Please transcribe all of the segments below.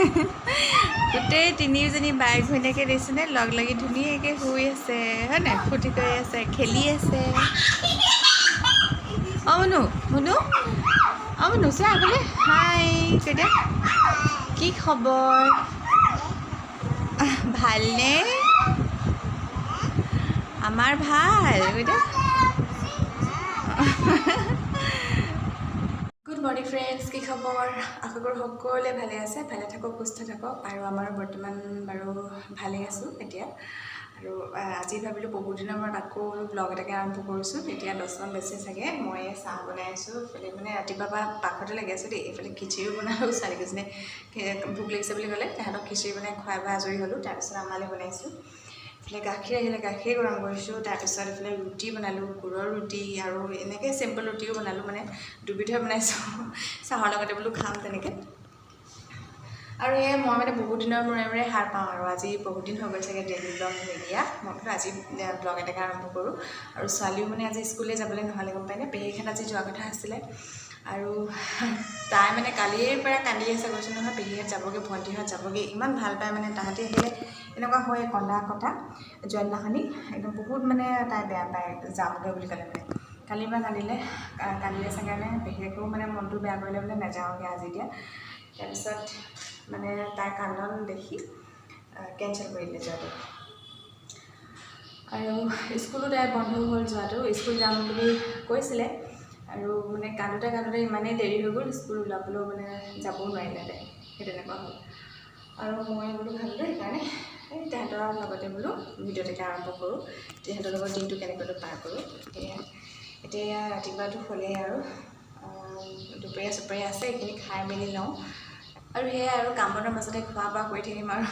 গোটেই তিনিওজনী বাই ভনীয়েকে দেখিছেনে? লগ লাগি ধুনীয়াকৈ শুই আছে হয় নাই? ফূৰ্তি কৰি আছে খেলি আছে। অঁ মনু মনু? অঁ মনু চা বোলে হাই কৈ দিয়া কি খবৰ? ভালনে? আমাৰ ভাল কৈ দিয়া গুড মৰ্ণিং ফ্ৰেণ্ডছ কি খবৰ? আশা কৰোঁ সকলোৱে ভালে আছে। ভালে থাকক সুস্থ থাকক। আৰু আমাৰো বৰ্তমান বাৰু ভালে আছোঁ এতিয়া। আৰু আজি ভাবিলোঁ বহুত দিনৰ মূৰত আকৌ ব্লগ এটাকে আৰম্ভ কৰিছোঁ। এতিয়া দহমান বেছি চাগে। মই চাহ বনাই আছোঁ। এইফালে মানে ৰাতিপুৱা পৰা পাকঘৰতে লাগি আছোঁ দেই। এইফালে খিচিৰিও বনালোঁ। ছোৱালীকেইজনীয়ে ভোক লাগিছে বুলি ক'লে। তাহাঁতক খিচিৰি বনাই খুৱাই বা আজৰি হ'লোঁ। তাৰপিছত আমালৈ বনাইছোঁ। এইফালে গাখীৰ আহিলে গাখীৰ গৰম কৰিছোঁ তাৰপিছত এইফালে ৰুটি বনালোঁ গুড়ৰ ৰুটি আৰু এনেকৈ চিম্পল ৰুটিও বনালোঁ মানে দুবিধৰ বনাইছোঁ চাহৰ লগতে বোলো খাম তেনেকৈ। আৰু এই মই মানে বহুত দিনৰ মূৰে মূৰে সাৰ পাওঁ আৰু আজি বহুত দিন হৈ গ'ল চাগে ডেইলি ব্লগ নিদিয়া মই বোলো আজি ব্লগ এটাকে আৰম্ভ কৰোঁ। আৰু ছোৱালীও মানে আজি স্কুললৈ যাবলৈ নহ'লে গম পায়নে পেহীখান আজি যোৱা কথা আছিলে। আৰু তাই মানে কালিৰ পৰা কান্দি আছে কৈছোঁ নহয় পেহীহঁত যাবগৈ ভণ্টিহঁত যাবগৈ ইমান ভাল পায় মানে তাহাঁতি আহিলে এনেকুৱা হয় কন্দা কটা যোৱা দিনাখনি একদম বহুত মানে তাই বেয়া পায় যামগৈ বুলি ক'লে মানে। কালিৰ পৰা কান্দিলে কান্দিলে চাগে পেহীয়েকেও মানে মনটো বেয়া কৰিলে বোলে নাযাওঁগৈ আজি এতিয়া। তাৰপিছত মানে তাইৰ কান্দন দেখি কেঞ্চেল কৰি দিলে যোৱাটো। আৰু স্কুলো তাই বন্ধ হ'ল যোৱাটো। স্কুল যাম বুলি কৈছিলে। আৰু মানে কান্দোতে কান্দোতে ইমানেই দেৰি হৈ গ'ল স্কুল ওলাবলৈও মানে যাবও নোৱাৰিলে তাই। সেই তেনেকুৱা হ'ল। আৰু মই বোলো ভাবিলোঁ সেইকাৰণে এই তাহাঁতৰ লগতে বোলো ভিডিঅ' এটাকে আৰম্ভ কৰোঁ। তাহাঁতৰ লগত দিনটো কেনেকৈ পাৰ কৰোঁ। সেয়া এতিয়া ৰাতিপুৱাটো হ'লেই আৰু দুপৰীয়া চুপৰীয়া আছে এইখিনি খাই মেলি লওঁ। আৰু সেয়াই আৰু কাম বনৰ মাজতে খোৱা বোৱা কৰি থাকিম আৰু।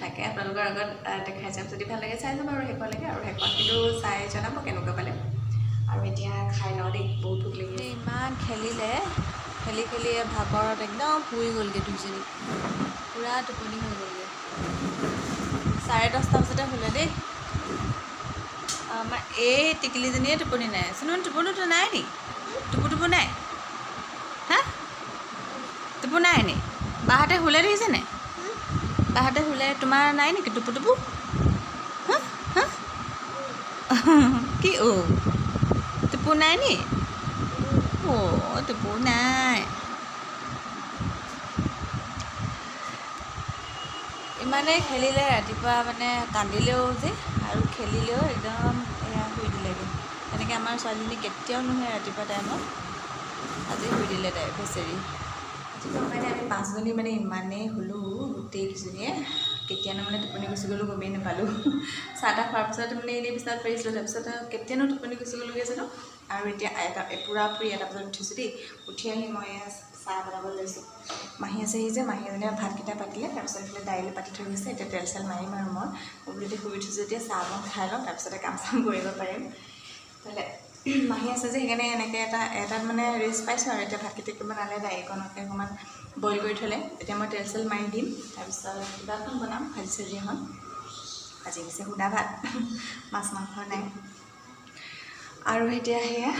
তাকে আপোনালোকৰ আগত দেখাই যাম। যদি ভাল লাগে চাই যাম আৰু শেষলৈকে আৰু শেষত কিন্তু চাই জনাব কেনেকুৱা পালে। আৰু এতিয়া খাই লওঁ দেই বহুত ভোক লাগিলে ইমান খেলিলে খেলি খেলি ভাগৰত একদম শুই গ'লগৈ দুইজনী। পূৰা টোপনি হৈ গ'লগৈ। চাৰে দহটা বজাতে শুলে দেই। আমাৰ এই টিকলিজনীয়ে টোপনি নাই। চোন টোপনিটো নাই নি? টোপো টোপো নাই? হা? টোপো নাই নি? বাহঁতে শুলে দেখিছে নাই? বাহঁতে শুলে তোমাৰ নাই নেকি টোপো টোপো? কি অ' টোপো নাই নি? অ' টোপো নাই। ইমানেই খেলিলে ৰাতিপুৱা মানে কান্দিলেও যে আৰু খেলিলেও একদম এয়া শুই দিলেগৈ তেনেকৈ আমাৰ ছোৱালীজনী কেতিয়াও নুশুৱে ৰাতিপুৱা টাইমত। আজি শুই দিলে তাই বেচেৰি। ৰাতিপুৱা মানে আমি পাঁচজনী মানে ইমানেই শুলোঁ গোটেইকেইজনীয়ে কেতিয়ানো মানে টোপনি গুচি গ'লোঁ গমেই নাপালোঁ। চাহ তাহ খোৱাৰ পিছত মানে এনেই বিচনাত পাৰিছিলোঁ তাৰপিছত কেতিয়ানো টোপনি গুচি গ'লোগৈ জানো? আৰু এতিয়া এটা পূৰাপূৰি এটা বজাত উঠিছোঁ দেই। উঠি আহি মই চাহ বনাব লৈছোঁ। মাহী আছেহি যে মাহী এজনীয়ে ভাতকেইটা পাতিলে তাৰপিছত এইফালে দাইল পাতি থৈ গৈছে এতিয়া তেল চেল মাৰিম আৰু মই। বোলো এতিয়া শুই উঠিছোঁ যেতিয়া চাহ অকণ খাই লওঁ তাৰপিছতে কাম চাম কৰিব পাৰিম। তাহলে মাহী আছে যে সেইকাৰণে এনেকৈ এটা এটাত মানে ৰেষ্ট পাইছোঁ আৰু এতিয়া ভাতকেইটা বনালে দাইলকণকে অকণমান বইল কৰি থ'লে। তেতিয়া মই তেল চেল মাৰি দিম তাৰপিছত কিবা এখন বনাম ভাজি চাজি এখন। আজি পিছে সুদা ভাত মাছ মাংস নাই। আৰু এতিয়া সেয়া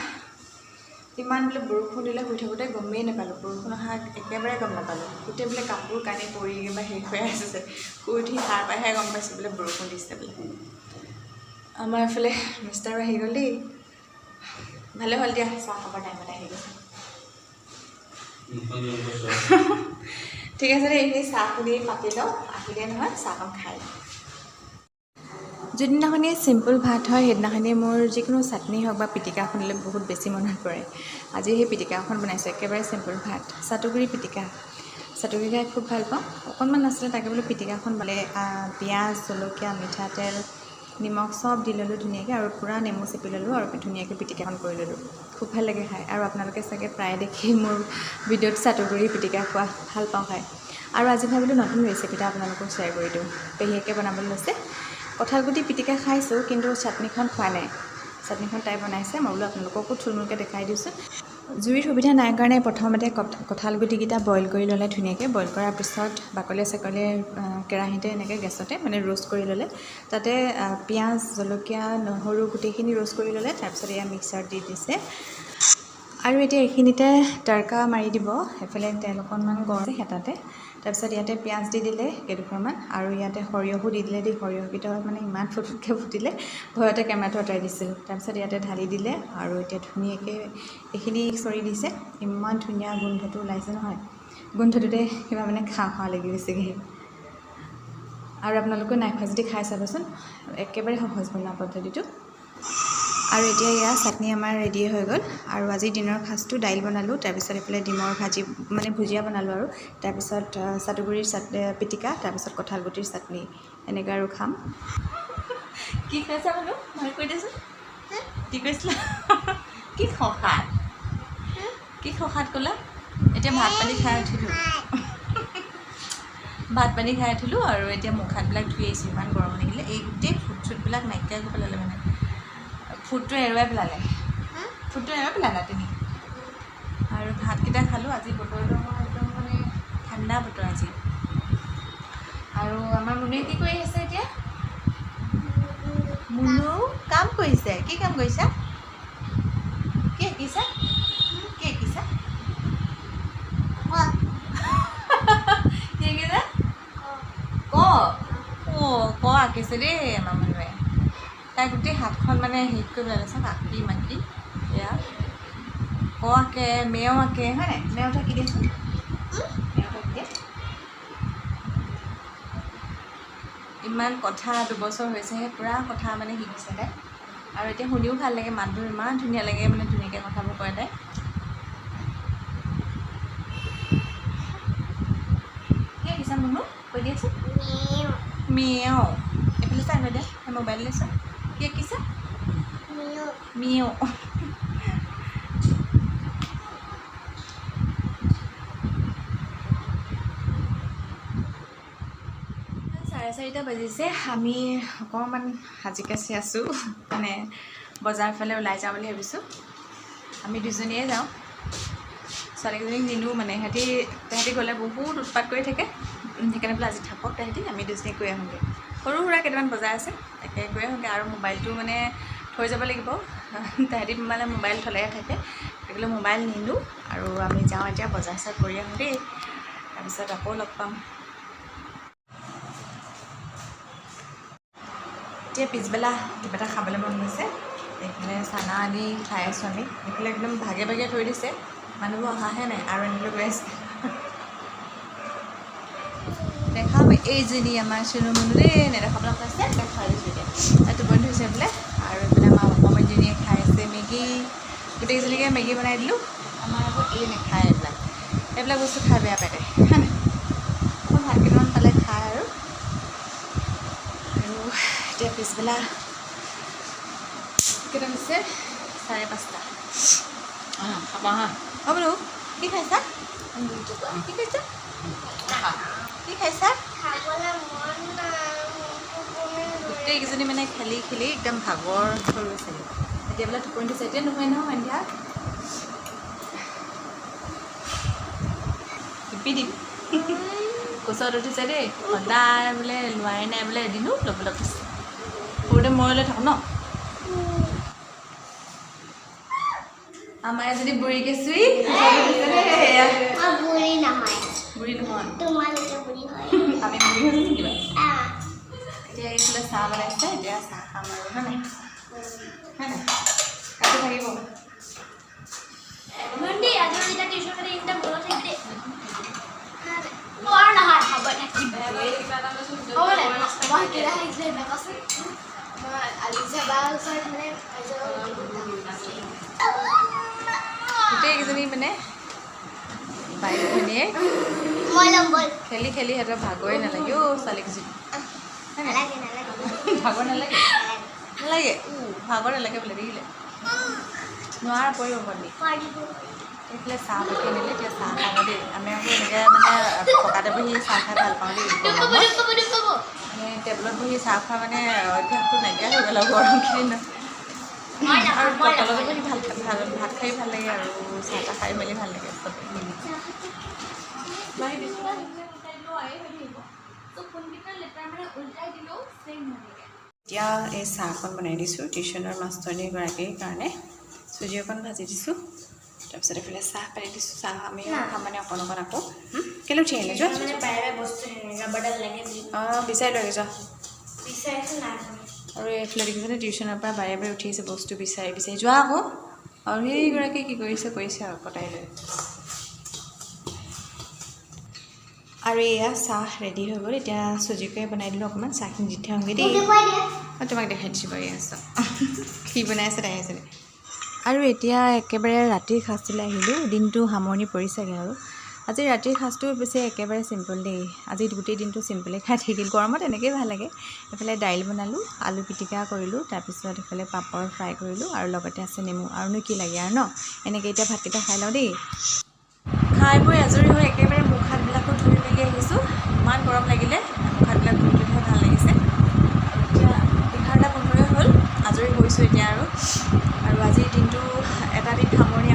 ইমান বোলে বৰষুণ দিলে শুই থাকোঁতে গমেই নাপালোঁ। বৰষুণ অহা একেবাৰে গম নাপালোঁ। গোটেই বোলে কাপোৰ কানি পৰি একেবাৰে শেষ হৈ আছে শুই উঠি সাৰ পাইহে গম পাইছোঁ বোলে বৰষুণ দিছে বোলে। আমাৰ এইফালে মিষ্টাৰো আহি গ'ল দেই ভালে হ'ল দিয়া চাহ খাবৰ টাইমত আহি গৈছে। ঠিক আছে দেই এইখিনি চাহখিনি পাতি লওঁ আহিলে নহয় চাহকণ খাই লওঁ। যোনদিনাখনি চিম্পুল ভাত হয় সেইদিনাখনি মোৰ যিকোনো চাটনি হওক বা পিটিকা শুনিলে বহুত বেছি মনত পৰে। আজি সেই পিটিকা এখন বনাইছোঁ একেবাৰে চিম্পুল ভাত। চাটুগুৰি পিটিকা। চাটুগুৰি খাই খুব ভাল পাওঁ। অকণমান আছিলে তাকে বোলো পিটিকাখন বলে পিঁয়াজ জলকীয়া মিঠাতেল নিমখ চব দি ল'লোঁ ধুনীয়াকৈ আৰু পূৰা নেমু চেপি ল'লোঁ আৰু ধুনীয়াকৈ পিটিকাখন কৰি ল'লোঁ। খুব ভাল লাগে খাই। আৰু আপোনালোকে চাগে প্ৰায় দেখি মোৰ ভিডিঅ'ত চাটুগুৰি পিটিকা খোৱা ভাল পাওঁ খাই। আৰু আজি ভাবিলোঁ নতুন ৰেচিপি এটা আপোনালোকক শ্বেয়াৰ কৰি দিওঁ। পেহীয়েকে বনাবলৈ লৈছে। কঁঠালগুটি পিটিকা খাইছোঁ কিন্তু চাটনিখন খোৱা নাই। চাটনিখন তাই বনাইছে মই বোলো আপোনালোককো থুলমূলকৈ দেখাই দিছোঁ জুইৰ সুবিধা নাই কাৰণে প্ৰথমতে কঠ- কঁঠালগুটিকেইটা বইল কৰি ল'লে ধুনীয়াকৈ। বইল কৰাৰ পিছত বাকলিয়ে চাকলিয়ে কেৰাহীতে এনেকৈ গেছতে মানে ৰোষ্ট কৰি ল'লে। তাতে পিঁয়াজ জলকীয়া নহৰু গোটেইখিনি ৰোষ্ট কৰি ল'লে তাৰপিছত এয়া মিক্সাৰত দি দিছে। আৰু এতিয়া এইখিনিতে তৰকা মাৰি দিব। এফালে তেল অকণমান গৰম হেতাতে। তাৰপিছত ইয়াতে পিঁয়াজ দি দিলে কেইডোখৰমান আৰু ইয়াতে সৰিয়হো দি দিলে দেই সৰিয়হকেইটা মানে ইমান ফুটফুটকৈ ফুটিলে ভয়তে কেমেৰাটো আঁতৰাই দিছিলোঁ। তাৰপিছত ইয়াতে ঢালি দিলে আৰু এতিয়া ধুনীয়াকৈ এইখিনি চৰি দিছে। ইমান ধুনীয়া গোন্ধটো ওলাইছে নহয়। গোন্ধটোতে কিবা মানে খাওঁ খাওঁ লাগি গৈছেগৈ। আৰু আপোনালোকেও নাই খোৱা যদি খাই চাবচোন একেবাৰে সহজ বনোৱা পদ্ধতিটো। আৰু এতিয়া এয়া চাটনি আমাৰ ৰেডি হৈ গ'ল। আৰু আজি দিনৰ সাজটো দাইল বনালোঁ তাৰপিছত এইফালে ডিমৰ ভাজি মানে ভুজিয়া বনালোঁ আৰু। তাৰপিছত চাটুগুৰিৰ চাট পিটিকা তাৰপিছত কঁঠাল গুটিৰ চাটনি। এনেকৈ আৰু খাম। কি খাইছা বোলো? ভাল কৈ দেচোন কি কৈছিলা? কি সসাত কি সসাত ক'লা? এতিয়া ভাত পানী খাই উঠিলোঁ। ভাত পানী খাই উঠিলোঁ আৰু এতিয়া মুখ হাতবিলাক ধুই আহিছোঁ। ইমান গৰম লাগিলে। এই গোটেই ফুট চুটবিলাক নাইকিয়া কৰি পেলালে মানে। ফুটটো এৰুৱাই পেলালে। ফুটটো এৰুৱাই পেলালা তুমি? আৰু ভাতকেইটা খালোঁ আজি বতৰটো একদম মানে ঠাণ্ডা বতৰ আজি। আৰু আমাৰ মুনুৱে কি কৰি আছে এতিয়া? মুনু? কাম কৰিছে। কি কাম কৰিছা? কি আঁকিছা কি আঁকিছা কি আঁকিছা ক? ক আঁকিছে দেই আমাৰ মানুহে। তাই গোটেই হাতখন মানে হেৰি কৰি পেলালে চাওক আঁকি মাকি এয়া ক আঁকে মেও আঁকে হয় নাই? মেও থাকি দিয়াচোন মেও থাকি দিয়া ইমান কথা দুবছৰ হৈছেহে পূৰা কথা মানে শিকিছে তাই। আৰু এতিয়া শুনিও ভাল লাগে মাতবোৰ ইমান ধুনীয়া লাগে মানে ধুনীয়াকৈ কথাবোৰ কয় তাই। কি আঁকিছা মুনু কৈ দিয়াচোন মিয়েও এইফালে চাই দিয়া। সেই মোবাইললৈ কি আঁকিছা মিয়েও চাৰে চাৰিটা বাজিছে আমি অকণমান সাজি কাচি আছোঁ মানে বজাৰ ফালে ওলাই যাওঁ বুলি ভাবিছোঁ আমি দুজনীয়ে যাওঁ ছোৱালীকেইজনীক নিনিওঁ মানে সিহঁতি তাহাঁতি গ'লে বহুত উৎপাত কৰি থাকে সেইকাৰণে বোলে আজি থাকক তাহাঁতি আমি দুজনীয়ে গৈ আহোঁগৈ সৰু সুৰা কেইটামান বজাৰ আছে তাকে গৈ আহোঁগৈ আৰু মোবাইলটো মানে থৈ যাব লাগিব। তাহাঁতি মানে মোবাইল থলেহে থাকে সেইবিলাক মোবাইল নিনিওঁ আৰু আমি যাওঁ এতিয়া বজাৰ চজাৰ কৰি আহোঁ দেই তাৰপিছত আকৌ লগ পাম। এতিয়া পিছবেলা কিবা এটা খাবলৈ মন গৈছে এইফালে চানা আনি খাই আছোঁ আমি এইফালে একদম ভাগে ভাগে থৈ দিছে মানুহবোৰ অহাহে নাই আৰু আনিবলৈ গৈ আছে। এইজনী আমাৰ দেই নেদেখাবলৈ কৈছে দেখাই দিছোঁ এতিয়া। টোপনি ধৰিছে বোলে। আৰু এইফালে আমাৰ অসমীয়াজনীয়ে খাই আছে মেগী। গোটেইকেইজনীকে মেগী বনাই দিলোঁ। আমাৰ আকৌ এই নাখায় এইবিলাক। এইবিলাক বস্তু খাই বেয়া পায় তাই হয় নাই? অকণ ভাত কেইটামান পালে খায় আৰু। আৰু এতিয়া পিছবেলা কেইটা হৈছে চাৰে পাঁচটা। অঁ খাবা হা। অঁ বোলো। কি খাইছা? কি খাইছা? কি খাইছা? গোটেইকেইজনী মানে খেলি খেলি একদম ভাগৰ হৈ গৈছে এতিয়া বোলে টোপনি দিছে। এতিয়া নহয় নহয় সন্ধ্যা। টিপি দিম। কোচত উঠিছে দেই। সদায় বোলে লোৱাই নাই বোলে এদিনো ল'বলৈ কৈছে সৰুতে মই লৈ থাকোঁ ন? আমাৰ এজনী বুঢ়ী কেঁচুৰী এয়া বুঢ়ী নহয়। বুঢ়ী নহয় তোমালোকে বুঢ়ী হয় আমি বুঢ়ী হৈছোঁ কিবা আহ, এতিয়া এইফালে চাহ বনাইছে এতিয়া চাহ খাম আৰু হয় নাই হয় নাই কাটি থাকিব ভণ্টি আজি যেতিয়া টিউশ্যন কৰি ইহঁতে মনত থাকিব দেই নোৱাৰো নহয় হ'ব দে হ'ব দে মই কেইটা আহিছিলে সেইদিনা কচোন মই আলিজা বা ওচৰত মানে গোটেইকেইজনী মানে বাইক ভনীয়ে মই ল'ম বল খেলি খেলি সিহঁতৰ ভাগৰে নালাগে অ' ছোৱালীকেইজনী নালাগে ভাগৰ নালাগে? নালাগে। ভাগৰ নালাগে বোলে দেখিলে। নোৱাৰা পৰিব পাৰিব। এইফালে চাহ বাকি আনিলে এতিয়া চাহ খাব দেই। আমি আকৌ এনেকৈ মানে পকাতে বহি চাহ খাই ভাল পাওঁ দেই টেবুলত বহি চাহ খোৱা মানে অভ্যাসটো নাইকিয়া হৈ গ'ল আৰু গৰম কেইদিনত মই নাখাওঁ, আৰু। বহি ভাল ভাল ভাত খাই ভাল লাগে আৰু চাহ তাহ খাই মেলি ভাল লাগে চবে। মিলি এতিয়া এই চাহকণ বনাই দিছোঁ টিউশ্যনৰ মাষ্টৰণীগৰাকীৰ কাৰণে চুজি অকণ ভাজি দিছোঁ তাৰপিছত এইফালে চাহ পাতি দিছোঁ চাহ আমি। খাম মানে অকণ অকণ আকৌ? কেলৈ উঠি আহিলে যোৱা অঁ বিচাৰি লৈ যোৱা। আৰু এইফালে দেখিছেনে টিউশ্যনৰ পৰা বাৰে বাৰে উঠি আহিছে বস্তু বিচাৰি বিচাৰি যোৱা আকৌ আৰু সেইগৰাকী কি কৰিছে কৰিছে আৰু কটাই লৈ আৰু এয়া চাহ ৰেডি হৈ গ'ল। এতিয়া চুজিকৈ বনাই দিলোঁ অকণমান। চাহখিনি দি থৈ আহোঁগৈ দেই। মই তোমাক দেখাই দিছোঁ বাৰু এয়া চাহ। কি বনাই আছে তাই আছে আৰু এতিয়া একেবাৰে ৰাতিৰ সাজটোলৈ আহিলোঁ। দিনটো সামৰণি পৰিছেগৈ আৰু। আজি ৰাতিৰ সাজটো পিছে একেবাৰে চিম্পল দেই। আজি গোটেই দিনটো চিম্পলে খাই থাকিল। গৰমত এনেকৈয়ে ভাল লাগে। এইফালে দাইল বনালোঁ আলু পিটিকা কৰিলোঁ তাৰপিছত এইফালে পাপৰ ফ্ৰাই কৰিলোঁ আৰু লগতে আছে নেমু। আৰুনো কি লাগে আৰু ন? এনেকৈ এতিয়া ভাতকেইটা খাই লওঁ দেই। খাই বৈ আজৰি হৈ একেবাৰে মেলি আহিছোঁ। ইমান গৰম লাগিলে মুখ হাতবিলাক ধুই ধুইহে ভাল লাগিছে। এতিয়া এঘাৰটা পোন্ধৰই হ'ল আজৰি হৈছোঁ এতিয়া আৰু। আৰু আজিৰ দিনটো এটা দিন সামৰি